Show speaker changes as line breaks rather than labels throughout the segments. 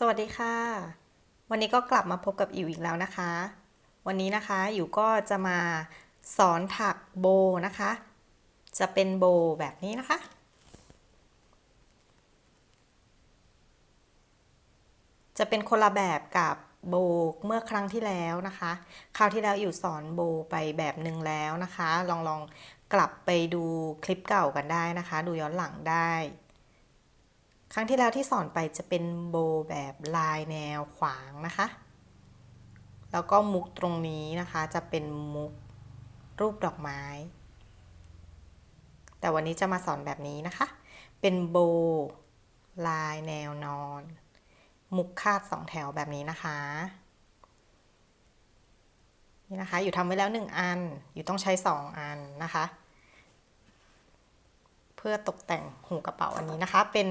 สวัสดีค่ะ วันนี้ก็กลับมาพบกับอิ๋วอีกแล้วนะคะ วันนี้นะคะอิ๋วก็จะมาสอนถักโบนะคะ จะเป็นโบแบบนี้นะคะ จะเป็นคนละแบบกับโบเมื่อครั้งที่แล้วนะคะ คราวที่แล้วอิ๋วสอนโบไปแบบหนึ่งแล้วนะคะ ลองลองกลับไปดูคลิปเก่ากันได้นะคะ ดูย้อนหลังได้ ครั้งที่แล้วที่สอนไปจะเป็นโบแบบลายแนวขวางนะคะ แล้วก็มุกตรงนี้นะคะจะเป็นมุกรูปดอกไม้ แต่วันนี้จะมาสอนแบบนี้นะคะ เป็นโบลายแนวนอน มุกคาดสองแถวแบบนี้นะคะนี่นะคะ อยู่ทำไว้แล้วหนึ่งอัน อยู่ต้องใช้สองอันนะคะ เพื่อตกแต่งหูกระเป๋าอันนี้นะคะ เป็น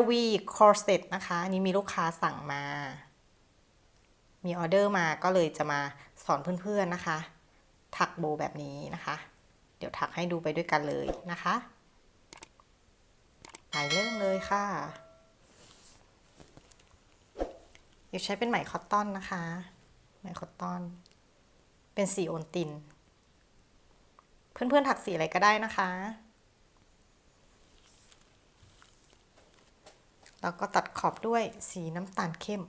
LV corset นะคะอันนี้มีลูกค้าสั่งมา มีออเดอร์มาก็เลยจะมาสอนเพื่อนๆนะคะ ถักโบแบบนี้นะคะ เดี๋ยวถักให้ดูไปด้วยกันเลยนะคะไปเริ่มเลยค่ะเดี๋ยวใช้เป็นไหมคอตตอนนะคะ ไหมคอตตอน เป็นสีโอนติน เพื่อนๆถักสีอะไรก็ได้นะคะ แล้วก็ตัดขอบด้วยสีน้ำตาลเข้ม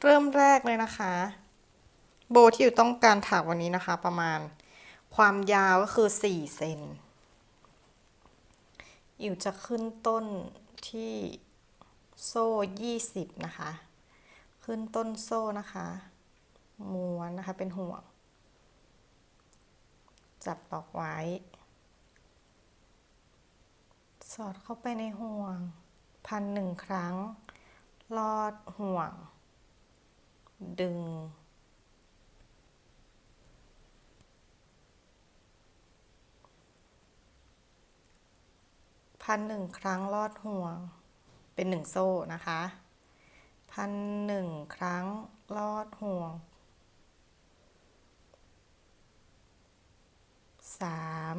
เริ่มแรกเลยนะคะ โบที่อยู่ต้องการถักวันนี้นะคะ ประมาณความยาวก็คือ 4 เซนอิวจะขึ้นต้นที่โซ่ 20 นะคะ ขึ้นต้นโซ่นะคะม้วนนะคะเป็นห่วง จับตอกไว้ สอดเข้าไปในห่วง พันหนึ่งครั้ง ลอดห่วง ดึง พันหนึ่งครั้งลอดห่วง เป็นหนึ่งโซ่นะคะ พันหนึ่งครั้งลอดห่วงสาม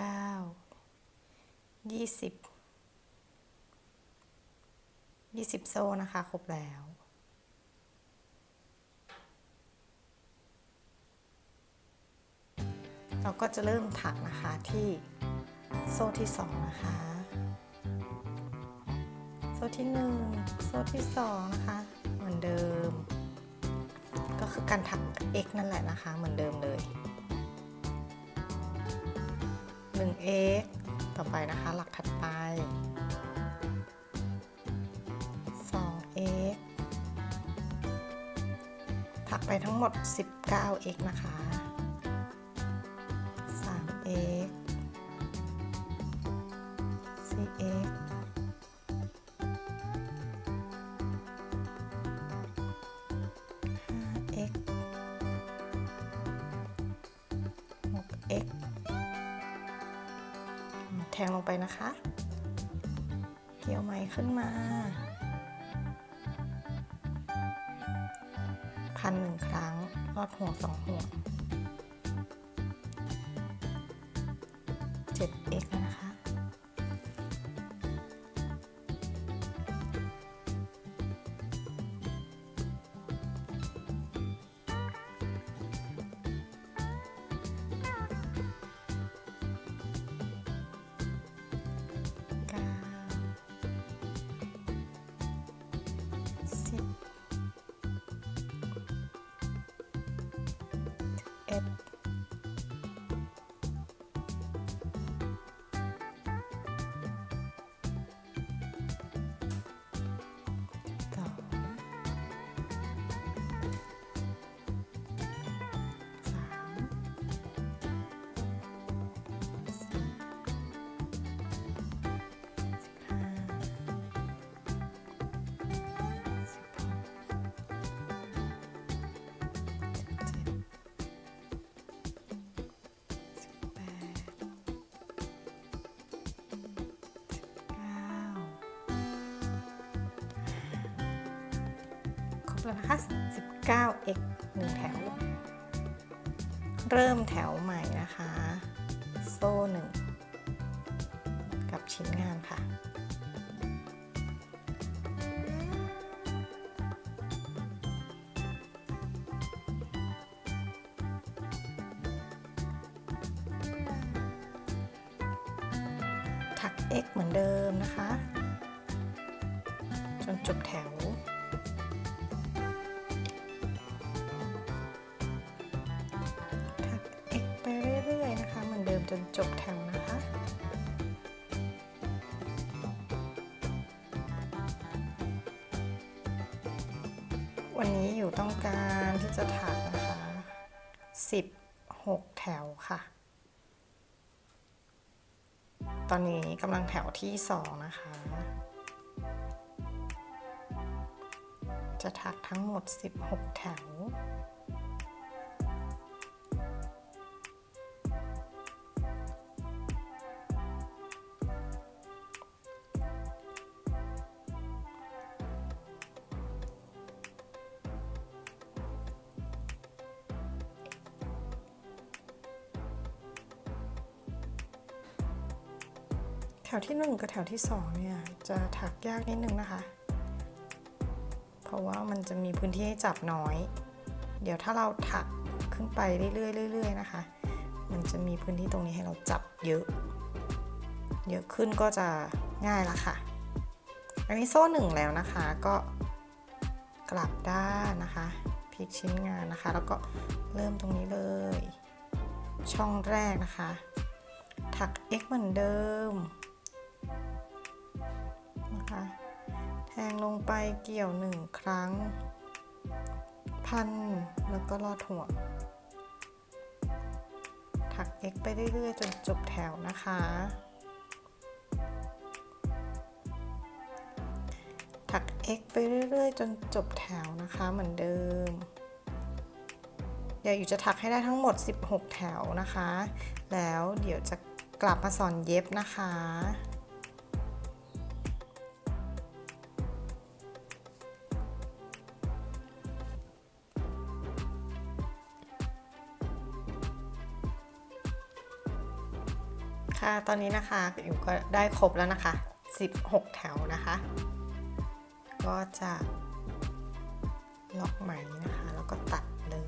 เก้ายี่สิบยี่สิบโซ่นะคะ ครบแล้ว เราก็จะเริ่มถักนะคะที่โซ่ที่สองนะคะ โซ่ที่หนึ่งโซ่ที่สองนะคะ เหมือนเดิม ก็คือการถัก x นั่นแหละนะคะ เหมือนเดิมเลย 1x ต่อไปนะคะหลักถัดไป 2x ถักไปทั้งหมด 19x นะคะ 7x นะคะ แล้วนะคะ 19x หนึ่งแถว เริ่มแถวใหม่นะคะ โซ่หนึ่งกับชิ้นงานค่ะ จนจบแถวนะคะวันนี้อยู่ต้องการที่จะถักนะคะ 16 แถวค่ะ ตอนนี้กำลังแถวที่ 2 นะคะ จะถักทั้งหมด 16 แถว วที่ 1 กับแถวที่ 2 เนี่ย จะถักยากนิดนึงนะคะ เพราะว่ามันจะมีพื้นที่ให้จับน้อย เดี๋ยวถ้าเราถักขึ้นไปเรื่อยๆเรื่อยๆนะคะ มันจะมีพื้นที่ตรงนี้ให้เราจับเยอะ เยอะขึ้นก็จะง่ายละค่ะ อันนี้โซ่หนึ่งแล้วนะคะก็กลับด้านนะคะพลิกชิ้นงานนะคะ แล้วก็เริ่มตรงนี้เลย ช่องแรกนะคะ ถัก x เหมือนเดิม งลงไปเกี่ยวหนึ่งครั้ง พันแล้วก็ลอดหัว ถัก x ไปเรื่อยๆ จนจบแถวนะคะ ถัก x ไปเรื่อยๆ จนจบแถวนะคะเหมือนเดิม เดี๋ยวอยู่จะถักให้ได้ทั้งหมด 16 แถวนะคะ แล้วเดี๋ยวจะกลับมาสอนเย็บนะคะ ตอนนี้นะคะอยู่ก็ได้ครบแล้วนะคะ 16 แถวนะคะ ก็จะล็อกไหมนะคะ แล้วก็ตัดเลย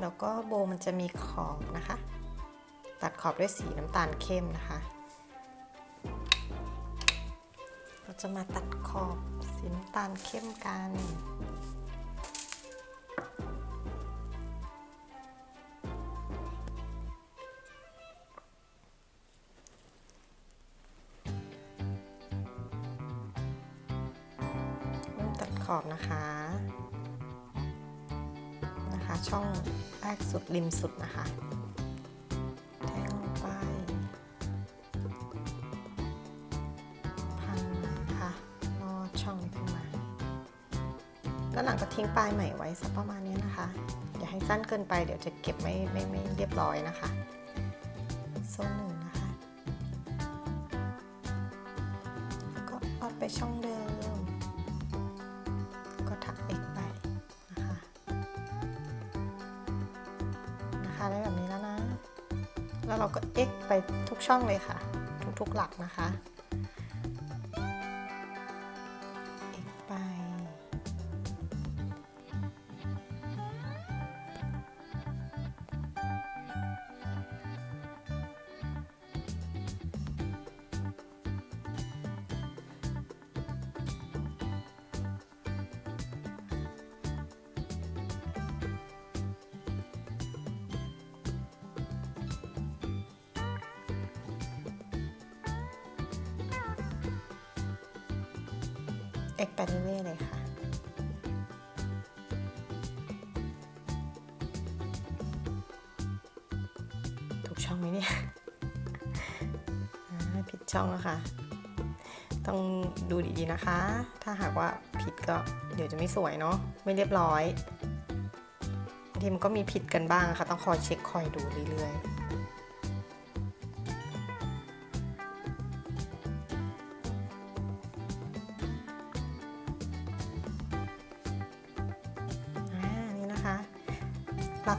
แล้วก็โบมันจะมีขอบนะคะ ตัดขอบด้วยสีน้ำตาลเข้มนะคะ เราจะมาตัดขอบสีน้ำตาลเข้มกัน ขอบนะคะนะคะ ช่องแรกสุดริมสุดนะคะแทงลงไปพันนะคะลอดช่องนี้ขึ้นมาแล้วหลังก็ทิ้งปลายใหม่ไว้สักประมาณนี้นะคะ อย่าให้สั้นเกินไปเดี๋ยวจะเก็บไม่ไม่ไม่เรียบร้อยนะคะโซ่หนึ่งนะคะ แล้วก็ลอดไปช่องเดิม ทุกช่องเลยค่ะ ทุกๆหลักนะคะ x ไปเรื่อยเลยค่ะ ถูกช่องไหมเนี่ยผิดช่องแล้วค่ะ ต้องดูดีๆนะคะ ถ้าหากว่าผิดก็เดี๋ยวจะไม่สวยเนาะไม่เรียบร้อยทีมันก็มีผิดกันบ้างค่ะ ต้องคอยเช็คคอยดูเรื่อยๆ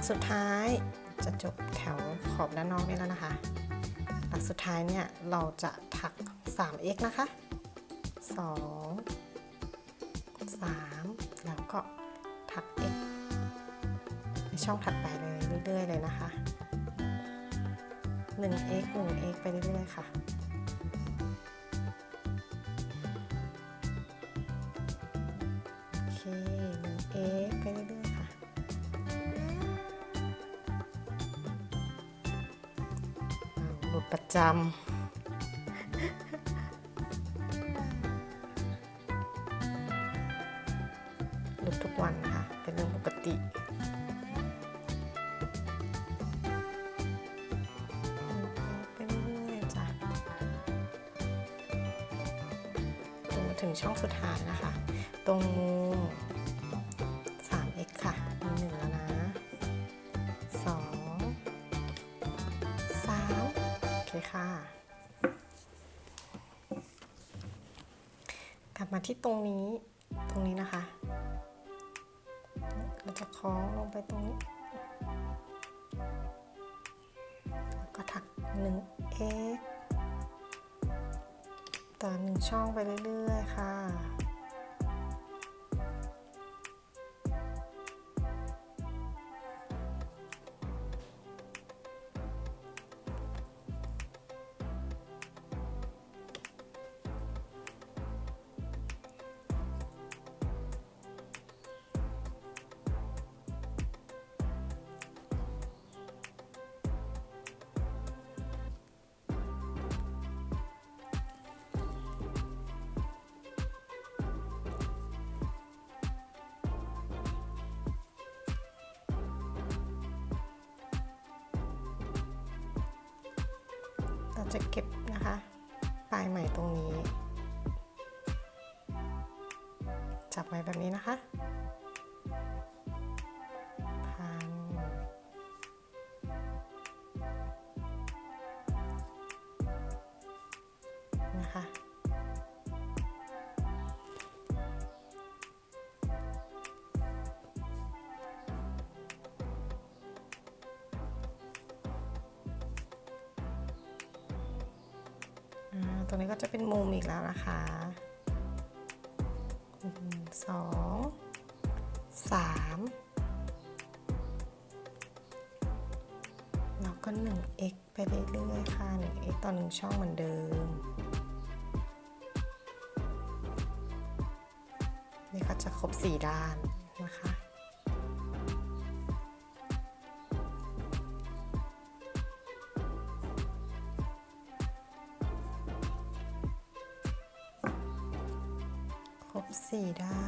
สุดท้ายจะจบแถวขอบด้านนอกนี่แล้วนะคะ หลักสุดท้ายเนี่ยเราจะถัก 3x นะคะ 2 3 แล้วก็ถัก x ในช่องถัดไปเลยเรื่อยๆเลยนะคะ 1x 1x ไปเรื่อยๆค่ะ จำหลุดทุกวันนะคะเป็นเรื่องปกติไปเรื่อยๆจ้ะจนมาถึงช่องสุดท้ายนะคะ ตรงมุม ค่ะ กลับมาที่ตรงนี้ ตรงนี้นะคะ เราจะคล้องลงไปตรงนี้แล้วก็ถัก 1x ต่อ1ช่องไปเรื่อย ๆ ค่ะ จะเก็บนะคะ ปลายไหมตรงนี้ จับไว้แบบนี้นะคะพันนะคะ รงนี้ก็จะเป็นมุมอีกแล้วนะคะสองสามแล้วก็ 1x ไปเรื่อยๆค่ะ 1x ต่อ1ช่องเหมือนเดิม นี่ก็จะครบ 4 ด้าน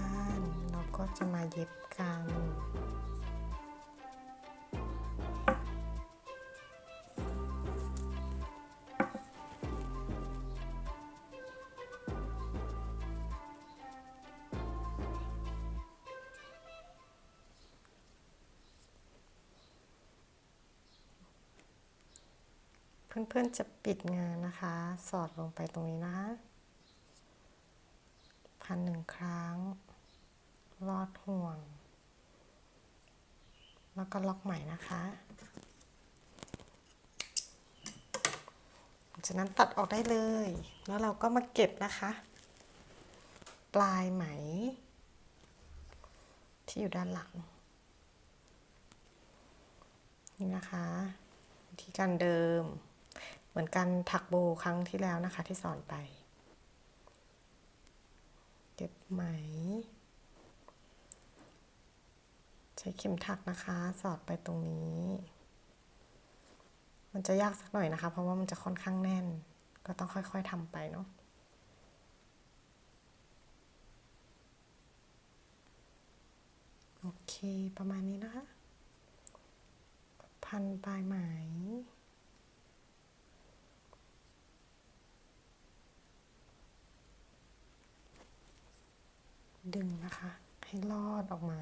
านเราก็จะมาเย็บกันเพื่อนๆจะปิดงานนะคะ สอดลงไปตรงนี้นะคะพันหนึ่งครั้ง ลอดห่วง แล้วก็ล็อกใหม่นะคะจากนั้นตัดออกได้เลย แล้วเราก็มาเก็บนะคะ ปลายไหม ที่อยู่ด้านหลัง นี่นะคะวิธีการเดิม เหมือนการถักโบครั้งที่แล้วนะคะที่สอนไป เก็บไหม ใช้เข็มถักนะคะ สอดไปตรงนี้ มันจะยากสักหน่อยนะคะ เพราะว่ามันจะค่อนข้างแน่น ก็ต้องค่อยๆทำไปเนาะโอเค ประมาณนี้นะคะ พันปลายไหมดึงนะคะ ให้ลอดออกมา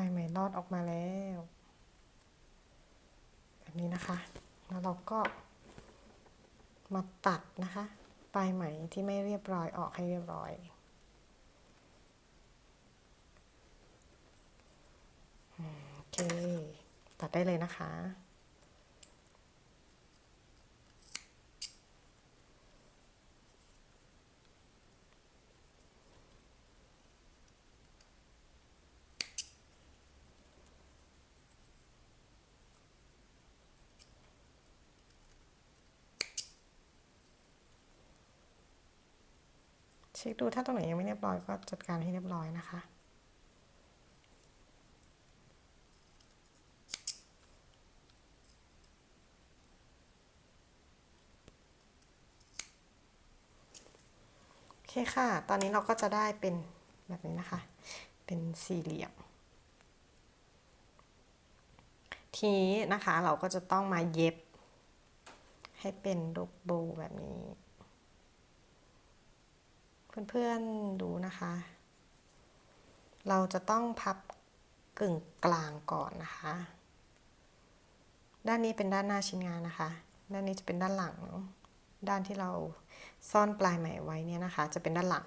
ายไหมลอดออกมาแล้ว แบบนี้นะคะ แล้วเราก็ มาตัดนะคะปลายไหมที่ไม่เรียบร้อยออกให้เรียบร้อยโอเค ตัดได้เลยนะคะ เช็คดูถ้าตรงไหนยังไม่เรียบร้อยก็จัดการให้เรียบร้อยนะคะ โอเคค่ะ ตอนนี้เราก็จะได้เป็นแบบนี้นะคะ เป็นสี่เหลี่ยม ทีนี้นะคะเราก็จะต้องมาเย็บให้เป็นรูปโบว์แบบนี้ เพื่อนๆดูนะคะ เราจะต้องพับกึ่งกลางก่อนนะคะ ด้านนี้เป็นด้านหน้าชิ้นงานนะคะ ด้านนี้จะเป็นด้านหลัง ด้านที่เราซ่อนปลายไหมไว้เนี่ยนะคะ จะเป็นด้านหลัง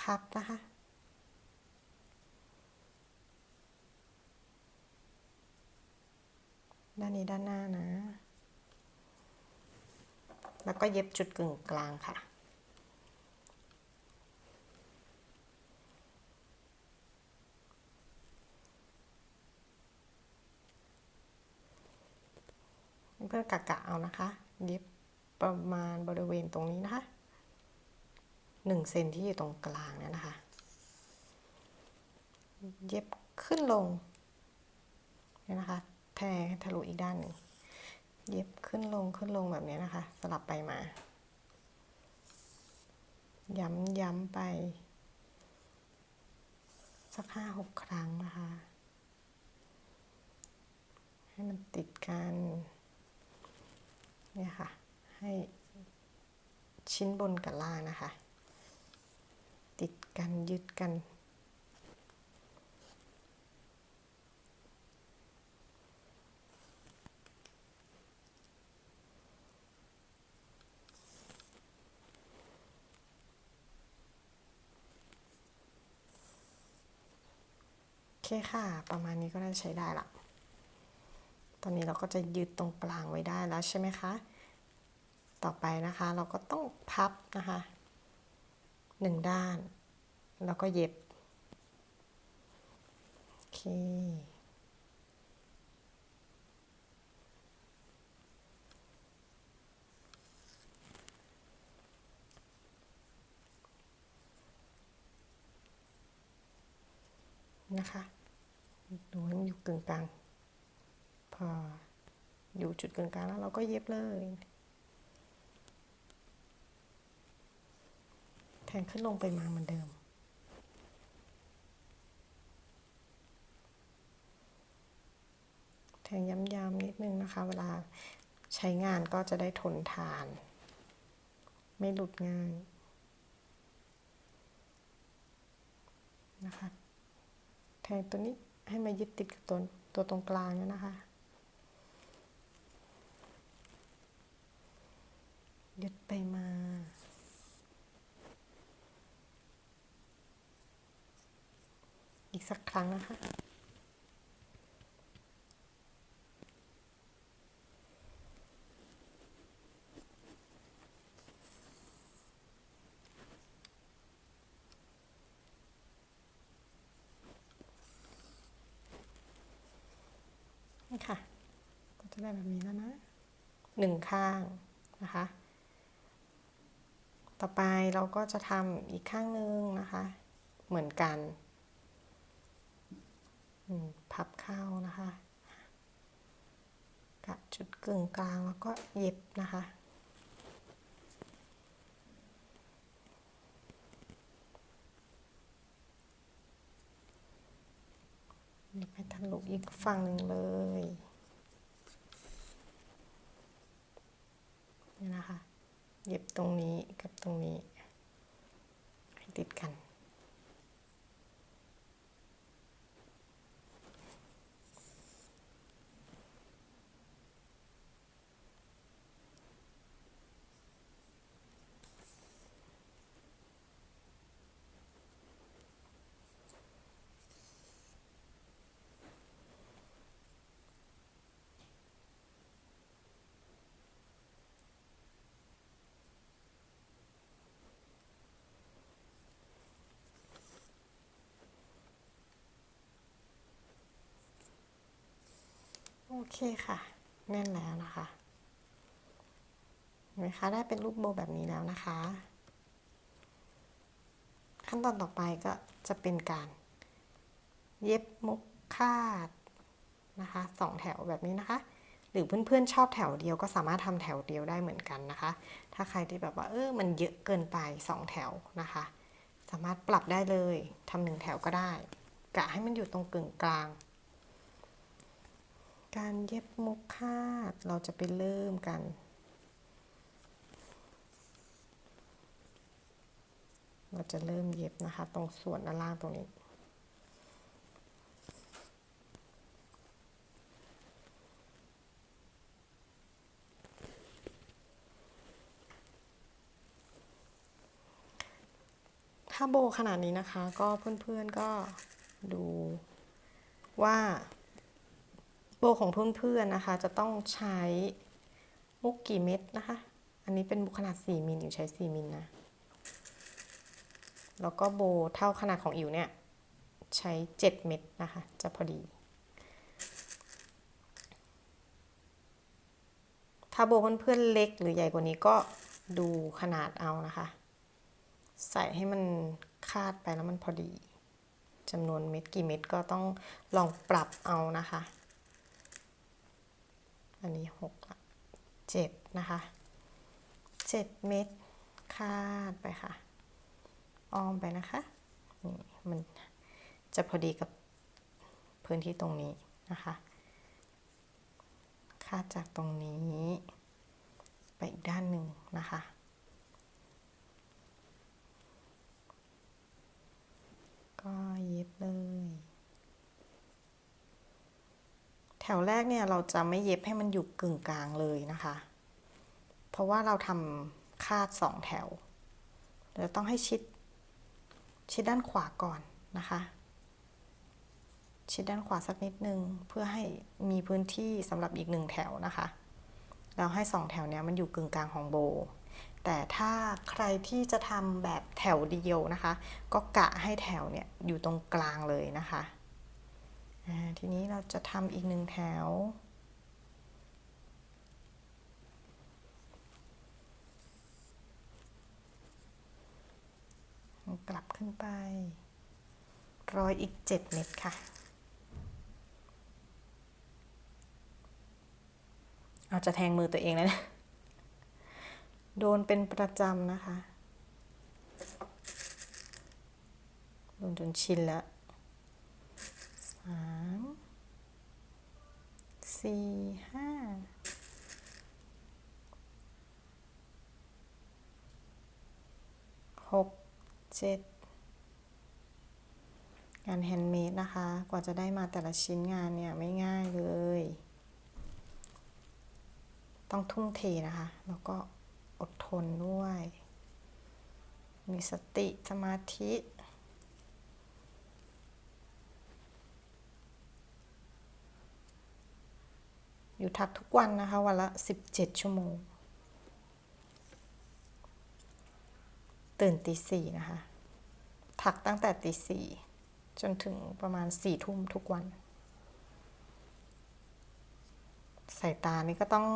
พับนะคะด้านนี้ด้านหน้านะ แล้วก็เย็บจุดกึ่งกลางค่ะ เพื่อกะกะเอานะคะ เย็บประมาณบริเวณตรงนี้นะคะหนึ่งเซนที่อยู่ตรงกลางนี่นะคะ เย็บขึ้นลงเนี่ยนะคะแทงทะลุอีกด้านหนึ่งเย็บขึ้นลงขึ้นลงแบบนี้นะคะ สลับไปมา ย้ำย้ำไป สักห้าหกครั้งนะคะ ให้มันติดกัน เนี่ยค่ะ ให้ชิ้นบนกับล่างนะคะ ติดกันยึดกัน โอเคค่ะ ประมาณนี้ก็ได้ใช้ได้ละ ตอนนี้เราก็จะยึดตรงกลางไว้ได้แล้วใช่ไหมคะ ต่อไปนะคะเราก็ต้องพับนะคะหนึ่งด้าน แล้วก็เย็บ โอเคนะคะดูให้มันอยู่กึ่งกลาง ออยู่จุดกลางแล้วเราก็เย็บเลยแทงขึ้นลงไปมาเหมือนเดิม แทงย้ำๆนิดนึงนะคะ เวลาใช้งานก็จะได้ทนทาน ไม่หลุดง่ายนะคะ แทงตัวนี้ให้มายึดติดกับตัวตัวตรงกลางนะคะ ยึดไปมา อีกสักครั้งนะคะนี่ค่ะ ก็จะได้แบบนี้แล้วนะหนึ่งข้างนะคะ ต่อไปเราก็จะทำอีกข้างหนึ่งนะคะ เหมือนกันพับเข้านะคะกะจุดกึ่งกลางแล้วก็เย็บนะคะเย็บให้ทะลุอีกฝั่งหนึ่งเลยนี่นะคะ เย็บตรงนี้กับตรงนี้ให้ติดกัน อเคค่ะ แน่นแล้วนะคะเห็นไหมคะได้เป็นรูปโบแบบนี้แล้วนะคะ ขั้นตอนต่อไปก็จะเป็นการ เย็บมุกคาดนะคะสองแถวแบบนี้นะคะ หรือเพื่อนๆชอบแถวเดียวก็สามารถทำแถวเดียวได้เหมือนกันนะคะ ถ้าใครที่แบบว่าเออมันเยอะเกินไปสองแถวนะคะ สามารถปรับได้เลยทำหนึ่งแถวก็ได้กะให้มันอยู่ตรงกึ่งกลาง การเย็บมุกคาดเราจะไปเริ่มกัน เราจะเริ่มเย็บนะคะ ตรงส่วนด้านล่างตรงนี้ ถ้าโบขนาดนี้นะคะ ก็เพื่อนๆก็ดูว่า โบของเพื่อนๆนะคะ จะต้องใช้มุกกี่เม็ดนะคะ อันนี้เป็นมุขนาด 4มิลอยู่ใช้ 4มิลนะ แล้วก็โบเท่าขนาดของอิ๋วเนี่ย ใช้ 7 เม็ดนะคะ จะพอดี ถ้าโบเพื่อนๆเล็กหรือใหญ่กว่านี้ก็ดูขนาดเอานะคะ ใส่ให้มันคาดไปแล้วมันพอดีจำนวนเม็ดกี่เม็ดก็ต้องลองปรับเอานะคะ อันนี้หกละเจ็ดนะคะเจ็ดเม็ดคาดไปค่ะ อ้อมไปนะคะนี่มันจะพอดีกับพื้นที่ตรงนี้นะคะ คาดจากตรงนี้ ไปอีกด้านหนึ่งนะคะก็เย็บเลย แถวแรกเนี่ยเราจะไม่เย็บให้มันอยู่กึ่งกลางเลยนะคะ เพราะว่าเราทำคาดสองแถวเราต้องให้ชิด ชิดด้านขวาก่อนนะคะ ชิดด้านขวาสักนิดนึง เพื่อให้มีพื้นที่สำหรับอีกหนึ่งแถวนะคะ เราให้สองแถวเนี้ยมันอยู่กึ่งกลางของโบ แต่ถ้าใครที่จะทำแบบแถวเดียวนะคะ ก็กะให้แถวเนี่ยอยู่ตรงกลางเลยนะคะ ทีนี้เราจะทำอีกหนึ่งแถว กลับขึ้นไปร้อยอีก 7 เม็ดค่ะอาจจะแทงมือตัวเองแล้วนะโดนเป็นประจำนะคะ โดนจนชินแล้ว สามสี่ห้าหกเจ็ดงานแฮนด์เมดนะคะ กว่าจะได้มาแต่ละชิ้นงานเนี่ยไม่ง่ายเลย ต้องทุ่มเทนะคะ แล้วก็อดทนด้วย มีสติสมาธิ อยู่ทักทุกวันนะคะ วันละ 17 ชั่วโมง ตื่นตีสี่นะคะถักตั้งแต่ตีสี่จนถึงประมาณสี่ทุ่มทุกวัน สายตานี่ก็ต้อง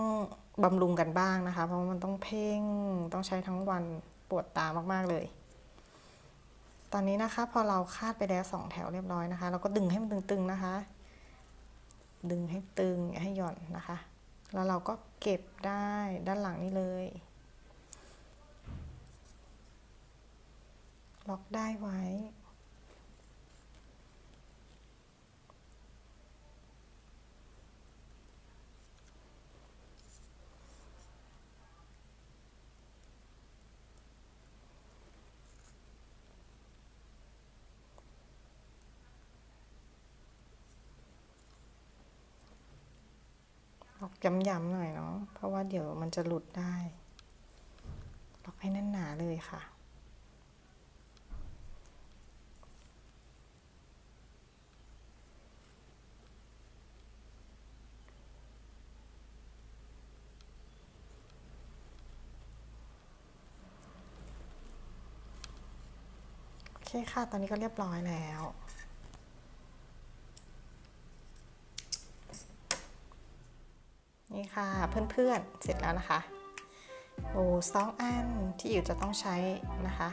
บำรุงกันบ้างนะคะ เพราะมันต้องเพ่งต้องใช้ทั้งวันปวดตามากๆเลย ตอนนี้นะคะพอเราคาดไปแล้วสองแถวเรียบร้อยนะคะ เราก็ดึงให้มันตึงๆนะคะ ดึงให้ตึงให้หย่อนนะคะ แล้วเราก็เก็บได้ด้านหลังนี่เลย ล็อกได้ไว้ ย้ำๆหน่อยเนาะเพราะว่าเดี๋ยวมันจะหลุดได้ล็อกให้แน่นหนาเลยค่ะโอเคค่ะ ตอนนี้ก็เรียบร้อยแล้ว นี่ค่ะเพื่อนๆเสร็จแล้วนะคะโบสองอันที่อยู่จะต้องใช้นะคะ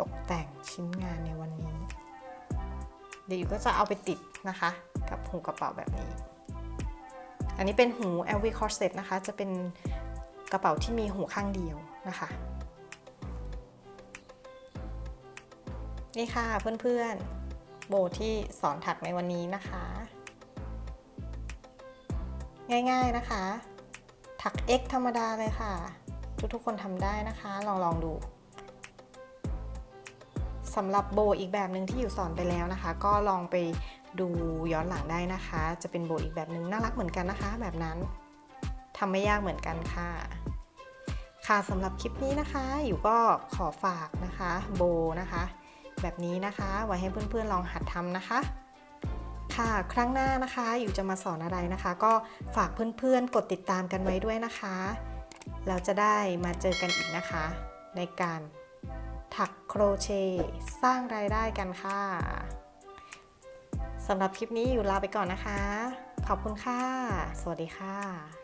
ตกแต่งชิ้นงานในวันนี้ เดี๋ยวอยู่ก็จะเอาไปติดนะคะ กับหูกระเป๋าแบบนี้ อันนี้เป็นหู LV corset นะคะ จะเป็นกระเป๋าที่มีหูข้างเดียวนะคะ นี่ค่ะเพื่อนๆโบที่สอนถักในวันนี้นะคะ ง่าย ๆนะคะ ถัก X ธรรมดาเลยค่ะ ทุกๆคนทำได้นะคะ ลองลองดูสำหรับโบอีกแบบหนึ่งที่อยู่สอนไปแล้วนะคะ ก็ลองไปดูย้อนหลังได้นะคะ จะเป็นโบอีกแบบหนึ่งน่ารักเหมือนกันนะคะ แบบนั้นทำไม่ยากเหมือนกันค่ะ ค่ะสำหรับคลิปนี้นะคะอยู่ก็ขอฝากนะคะโบนะคะ แบบนี้นะคะ ไว้ให้เพื่อนๆลองหัดทำนะคะ ค่ะ ครั้งหน้านะคะอยู่จะมาสอนอะไรนะคะ ก็ฝากเพื่อนๆ กดติดตามกันไว้ด้วยนะคะ เราจะได้มาเจอกันอีกนะคะ ในการถักโครเชต์สร้างรายได้กันค่ะสำหรับคลิปนี้อยู่ลาไปก่อนนะคะ ขอบคุณค่ะ สวัสดีค่ะ